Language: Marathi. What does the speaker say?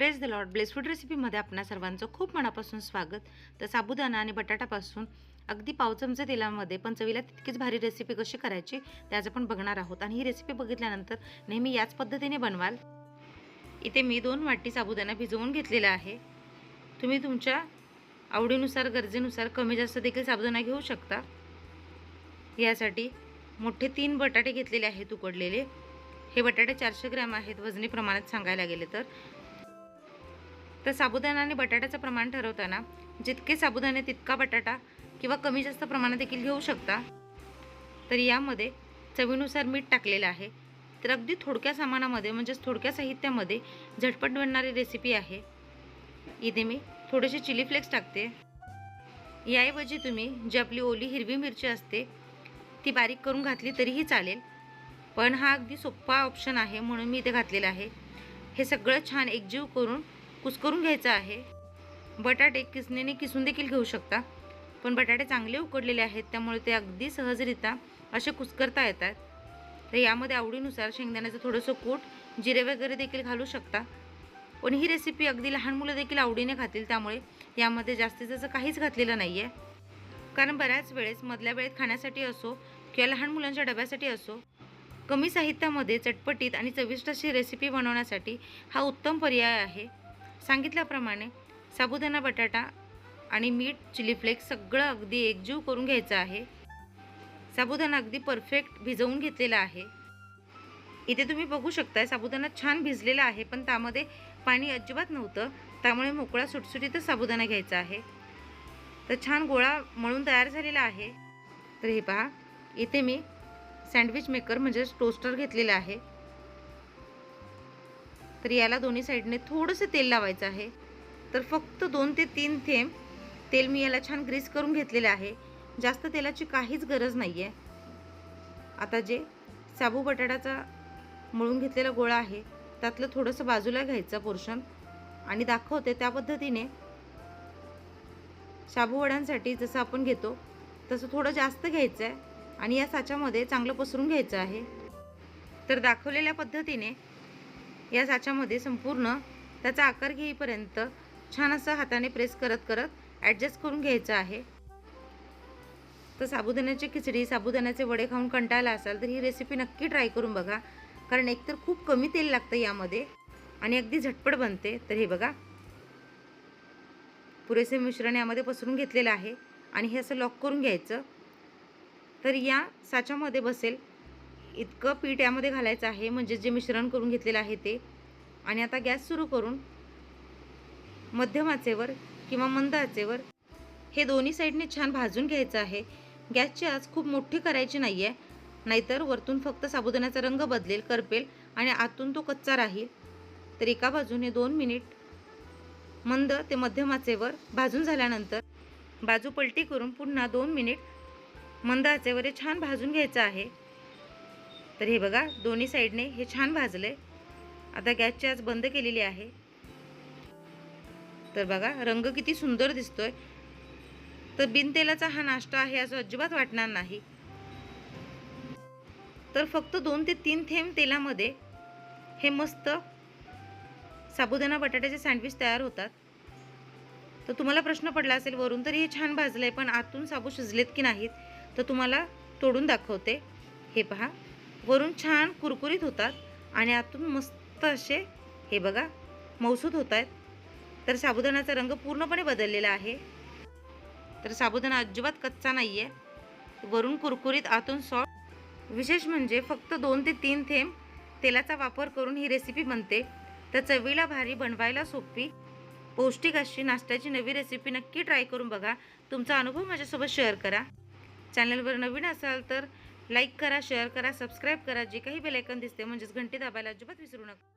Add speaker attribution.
Speaker 1: Praise the lord bless food रेसिपीमध्ये आपणा सर्वांचं खूप मनापासून स्वागत. तर साबुदाणा आणि बटाटापासून अगदी पाव तेलामध्ये पण चवीला तितकीच भारी रेसिपी कशी करायची त्याचं आपण बघणार आहोत. आणि ही रेसिपी बघितल्यानंतर नेहमी याच पद्धतीने बनवाल. इथे मी दोन वाटी साबुदाणा भिजवून घेतलेला आहे. तुम्ही तुमच्या आवडीनुसार गरजेनुसार कमी जास्त देखील साबुदाणा घेऊ शकता. यासाठी मोठे तीन बटाटे घेतलेले आहेत उकडलेले. हे बटाटे चारशे ग्रॅम आहेत वजनी प्रमाणात सांगायला गेले तर. तर साबुदाणा आणि बटाट्याचं प्रमाण ठरवताना जितके साबुदाणे तितका बटाटा किंवा कमी जास्त प्रमाणात देखील घेऊ शकता. तर यामध्ये चवीनुसार मीठ टाकलेलं आहे. तर अगदी थोडक्या सामानामध्ये म्हणजेच थोडक्या साहित्यामध्ये झटपट बनणारी रेसिपी आहे. इथे मी थोडेसे चिली फ्लेक्स टाकते. याऐवजी तुम्ही जी आपली ओली हिरवी मिरची असते ती बारीक करून घातली तरीही चालेल. पण हा अगदी सोप्पा ऑप्शन आहे म्हणून मी इथे घातलेला आहे. हे सगळं छान एकजीव करून कुस्करून घ्यायचं आहे. बटाटे किसणीने किसून देखील घेऊ शकता. पण बटाटे चांगले उकडलेले आहेत त्यामुळे ते अगदी सहजरित्या असे कुस्करता येतात. तर यामध्ये आवडीनुसार शेंगदाण्याचं थोडंसं कूट जिरे वगैरे देखील घालू शकता. पण ही रेसिपी अगदी लहान मुलं देखील आवडीने खातील त्यामुळे यामध्ये जास्तीत जास्त काहीच घातलेलं नाही आहे कारण बऱ्याच वेळेस मधल्या वेळेत खाण्यासाठी असो किंवा लहान मुलांच्या डब्यासाठी असो कमी साहित्यामध्ये चटपटीत आणि चविष्ट अशी रेसिपी बनवण्यासाठी हा उत्तम पर्याय आहे. सांगितल्याप्रमाणे साबुदाणा बटाटा आणि मीठ चिली फ्लेक्स सगळं अगदी एकजीव करून घ्यायचं आहे. साबुदाणा अगदी परफेक्ट भिजवून घेतलेला आहे. इथे तुम्ही बघू शकताय साबुदाणा छान भिजलेला आहे पण त्यामध्ये पाणी अजिबात नव्हतं. त्यामुळे मोकळा सुटसुटीतच साबुदाणा घ्यायचा आहे. तर छान गोळा मळून तयार झालेला आहे. तर हे पहा इथे मी सँडविच मेकर म्हणजेच टोस्टर घेतलेला आहे. तर याला दोन्ही साईडने थोडंसं तेल लावायचं आहे. तर फक्त दोन ते तीन थेंब तेल मी याला छान ग्रीस करून घेतलेलं आहे. जास्त तेलाची काहीच गरज नाही आहे आता जे साबू बटाट्याचा मळून घेतलेला गोळा आहे त्यातलं थोडंसं बाजूला घ्यायचं पोर्शन आणि दाखवते त्या पद्धतीने. शाबू वड्यांसाठी जसं आपण घेतो तसं थोडं जास्त घ्यायचं आहे आणि या साच्यामध्ये चांगलं पसरून घ्यायचं आहे. तर दाखवलेल्या पद्धतीने या साच्यामध्ये संपूर्ण त्याचा आकार घेईपर्यंत छान असं हाताने प्रेस करत करत ॲडजस्ट करून घ्यायचं आहे. तर साबुदाण्याची खिचडी साबुदाण्याचे वडे खाऊन कंटाळला असाल तर ही रेसिपी नक्की ट्राय करून बघा. कारण एकतर खूप कमी तेल लागतं यामध्ये आणि अगदी झटपट बनते. तर हे बघा. पुरेसे मिश्रण यामध्ये पसरून घेतलेलं आहे आणि हे असं लॉक करून घ्यायचं. तर या साच्यामध्ये बसेल इतकं पीठ यामध्ये घालायचं आहे म्हणजे जे मिश्रण करून घेतलेलं आहे ते. आणि आता गॅस सुरू करून मध्यम आचेवर किंवा मंद आचेवर हे दोन्ही साईडने छान भाजून घ्यायचं आहे. गॅसची आज खूप मोठी करायची नाही आहे नाहीतर वरतून फक्त साबुदाण्याचा रंग बदलेल करपेल आणि आतून तो कच्चा राहील. तर एका बाजूने दोन मिनिट मंद ते मध्यम आचेवर भाजून झाल्यानंतर बाजू पलटी करून पुन्हा दोन मिनिट मंद आचेवर हे छान भाजून घ्यायचं आहे. तर हे बघा दोन्ही साईडने हे छान भाजले आता गॅसची आज बंद केलेली आहे. तर बघा रंग किती सुंदर दिसतोय. तर बिनतेलाचा हा नाश्ता आहे असं अजिबात वाटणार नाही. तर फक्त दोन ते तीन थेंब तेलामध्ये हे मस्त साबुदाणा बटाट्याचे सँडविच तयार होतात. तर तुम्हाला प्रश्न पडला असेल वरून तरी हे छान भाजलं आहे पण आतून साबू शिजलेत की नाहीत? तर तुम्हाला तोडून दाखवते. हे पहा. वरून छान कुरकुरीत होतात आणि आतून मस्त असे हे बघा मौसूद होत आहेत तर साबुदाण्याचा रंग पूर्णपणे बदललेला आहे. तर साबुदाणा अजिबात कच्चा नाही आहे वरून कुरकुरीत आतून सॉफ्ट विशेष म्हणजे फक्त दोन ते तीन थेंब तेलाचा वापर करून ही रेसिपी बनते. तर चवीला भारी बनवायला सोपी पौष्टिक अशी नाश्त्याची नवी रेसिपी नक्की ट्राय करून बघा. तुमचा अनुभव माझ्यासोबत शेअर करा. चॅनलवर नवीन असाल तर लाईक करा शेअर करा सबस्क्राईब करा. जे काही बेलायकन दिसते म्हणजेच घंटी दाबायला अजिबात विसरू नका.